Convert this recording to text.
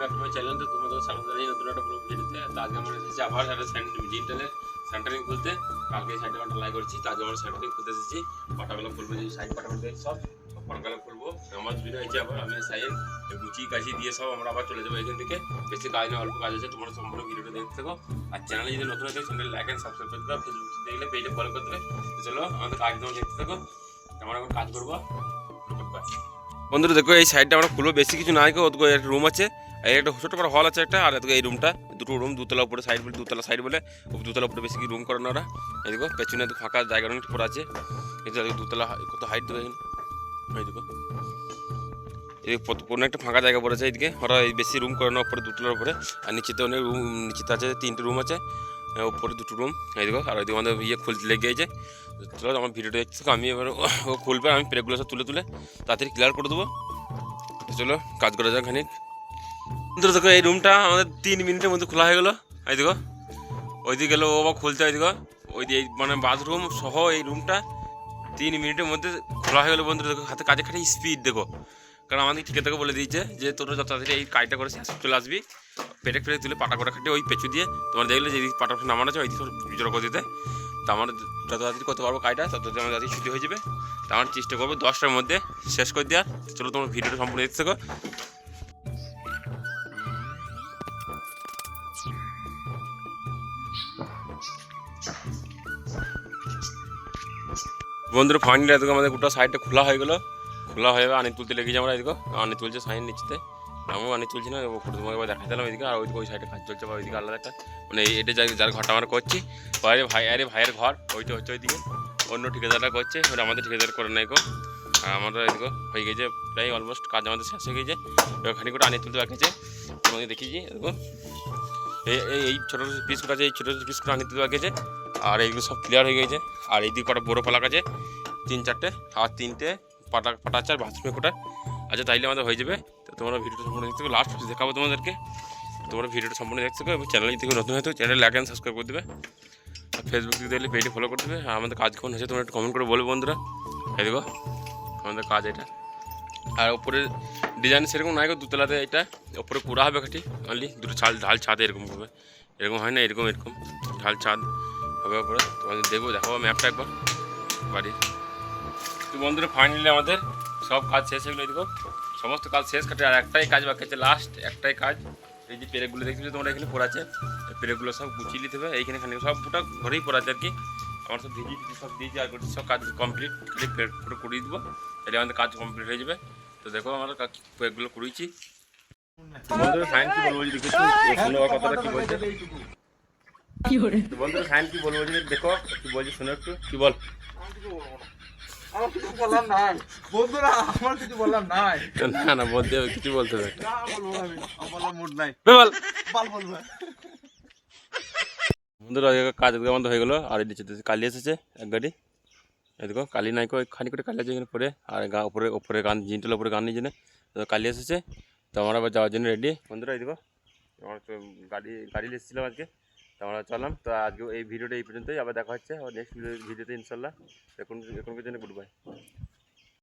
Back to channel তো তোমাদের স্বাগত জানাই নতুন একটা ব্লগ ভিডিওতে তো আজকে আমরা এসেছি আবার একটা ডিজিটালে সেন্টারিং খুলতে। কালকে সাইডে আমরা লাই করছি, তো আজকে আমরা সেন্টারিং খুলতে এসেছি। পাটাগুলো খুলবো, যে সাইড পাটাগুলো সব সব পাটাগুলো খুলবো। আমার ভিডিও হয়েছে আবার, আমি সাইন গুচি কাছি দিয়ে সব আমরা আবার চলে যাব এখান থেকে। বেশি কাজ না অল্প কাজ আছে, তোমরা সম্পূর্ণ ভিডিওটা দেখতে থাকো। আর চ্যানেলে যদি নতুন আছে চ্যানেল লাইক এন্ড সাবস্ক্রাইব করে দাও ফেসবুক দেখলে পেজে ফলো করে দেবে। চলো, আমাদের কাজ তোমরা দেখতে থাকো। আমরা এখন কাজ করব। বন্ধুরা, দেখো এই সাইডটা আমরা খুলবো, বেশি কিছু নাই গো ওদিকে একটা রুম আছে আর একটা ছোট করে হল আছে একটা, আর এদিকে এই রুমটা দুটো রুম দুতলা উপরে সাইড বলে, দুতলা সাইড বলে, দুতলা উপরে বেশি রুম করানো ওরা। এই দেখো, পেছনে তো ফাঁকা জায়গা অনেক পড়ে আছে যে দুতলা কত হাইট দেবে এই দেখো। এই একটা ফাঁকা জায়গা পড়েছে এইদিকে, ওরা এই বেশি রুম করানো উপরে দুতলার উপরে, আর নিচেতে অনেক রুম নিচেতে আছে, তিনটে রুম আছে আহ, উপরে দুটো রুম এই দেখো আর ওইদিকে আমাদের ইয়ে খুলতে লেগে গেছে। চলো আমার ভিডিওটা দেখতে আমি এবার ও খুলবে আমি প্লেগুলো সব তুলে তুলে তাড়াতাড়ি ক্লিয়ার করে দেবো। চলো কাজ করা যাক খানিক। বন্ধুরা দেখো এই রুমটা আমাদের তিন মিনিটের মধ্যে খোলা হয়ে গেলো। এই দেখো ওইদিকে গেলো ও বা খুলতে ওই দেখো ওই এই মানে বাথরুম সহ এই রুমটা তিন মিনিটের মধ্যে খোলা হয়ে গেলো বন্ধুরা দেখো হাতে কাজে খাটি স্পিড দেখো। কারণ আমাদের ঠিকাদারকে বলে দিয়েছে যে তোরা যত তাড়াতাড়ি এই কাজটা করে চলে আসবি। পেটে ফেটে তুলে পাটা করে খাটে ওই পেঁচু দিয়ে তোমার দেখলে যে পাটা নামানো আছে ওই দিকে জোর করে দিতে। তো আমার যত তাড়াতাড়ি করতে পারব কাজটা তত আমার তাড়াতাড়ি ছুটি হয়ে যাবে। তো আমার চেষ্টা করব দশটার মধ্যে শেষ করে দেওয়ার। চলো তোমার ভিডিওটা সম্পূর্ণ দেখতে থাকো। বন্ধুরা ফাইনালি আমাদের গোটা সাইডটা খোলা হয়ে গেলো। খোলা হয়ে যাবে, আনি তুলতে লেগেছে আমরা এদিকে। আনি তুলছে সাইন নিচতে আমিও আনি তুলছি না ফটো তোমাকে দেখাই দিলাম এদিকে আর ওইদিকে ওই সাইডে কাজ চলছে, বা ওইদিকে আলাদা একটা। মানে এটা যার যার ঘরটা আমরা করছি বাইরে ভাই আরে ভাইয়ের ঘর, ওইটা হচ্ছে ওইদিকে। অন্য ঠিকাদাররা করছে ওটা আমাদের ঠিকাদার করে নাই গো। আর আমাদের এদিকে হয়ে গেছে প্রায় অলমোস্ট কাজ আমাদের শেষ হয়ে গেছে। খানিক করে আনি তুলতে বাকি আছে। তোমাকে দেখিয়েছি, এদিকে। এই এই- ছোটো ছোটো পিসগুলো আছে, এই ছোটো ছোটো পিসগুলো আনি তুলতে বাকি আছে। আর এইগুলো সব ক্লিয়ার হয়ে গেছে। আর এইদিকে কটা বড়ো পালাক আছে, তিন চারটে, আর তিনটে পাটা আছে আর বাথরুমে কোটা আচ্ছা তাইলে আমাদের হয়ে যাবে। তো তোমরা ভিডিওটা সম্পূর্ণ দেখতে হবে লাস্ট দেখাবো তোমাদেরকে। তোমরা ভিডিওটা সম্পূর্ণ দেখতে হবে এবং চ্যানেল কেউ নতুন হয়তো চ্যানেল লাইক অ্যান্ড সাবস্ক্রাইব করে দেবে। আর ফেসবুক থেকে দেখলে পেজে ফলো করে দেবে। আর আমাদের কাজ কেমন হয়েছে তোমরা একটু কমেন্ট করে বলবে বন্ধুরা। এই দেখো, আমাদের কাজ এটা। আর ওপরে ডিজাইন সেরকম নাই দুতলাতে এটা। ওপরে পুরা হবে কাঠি অনলি দুটো ছাল ঢাল ছাদ এরকম হবে। এরকম হয় না, এরকম এরকম। ঢাল ছাদ হবে ওপরে তোমাদের দেখব, দেখাবো ম্যাপটা একবার, বাড়ির। তো বন্ধুরা ফাইনালি আমাদের সব কাজ শেষ হয়ে গেলো। দেখো সমস্ত কাজ শেষ কাটে আর একটাই কাজ বাকি আছে লাস্ট একটাই কাজ। এই যে পেরেকগুলো দেখছ তোমরা এখানে পড়াচ্ছে এই পেরেকগুলো সব গুছিয়ে নিতে হবে। এইখানে খানে সব পুরো ঘরেই পড়াচ্ছে আর কি। আমার সব ভিজি সব দিয়েছি আর করছি সব কাজ কমপ্লিট খালি পুরো করিয়ে দেবো। তাহলে আমাদের কাজ কমপ্লিট হয়ে যাবে। তো দেখো আমরা পেরেকগুলো করিয়েছি। বন্ধুরা কি বলব যদি কিছু শুনো কথাটা কি বলছে? বন্ধুরা কি বলব যদি দেখো কি বলছে শুনে একটু? কি বল? আমার কিছু বলার নাই। বন্ধুরা আমার কিছু বলার নাই। না না বলতে কিছু বলতে হবে না বলব আমি বলার মুড নাই। বল। বাল বলব বন্ধুরা কাজ হয়ে গেলো। আর নিচে কালি এসেছে এক গাড়ি। এদিকে কালি নাই কো খানি করে কালি আছে এখানে পরে। আর গা উপরে উপরে গান জিনটার উপরে গান নিয়ে কালি এসেছে। তো আমরা আবার যাওয়ার জন্য রেডি বন্ধুরা এদিকে আমরা গাড়ি গাড়ি এসেছিলাম আজকে। তো আমরা চললাম। তো আজকে এই ভিডিওটা এই পর্যন্তই। আবার দেখা হচ্ছে নেক্সট ভিডিওতে ইনশাল্লাহ। এখন এখন জন্য গুড বাই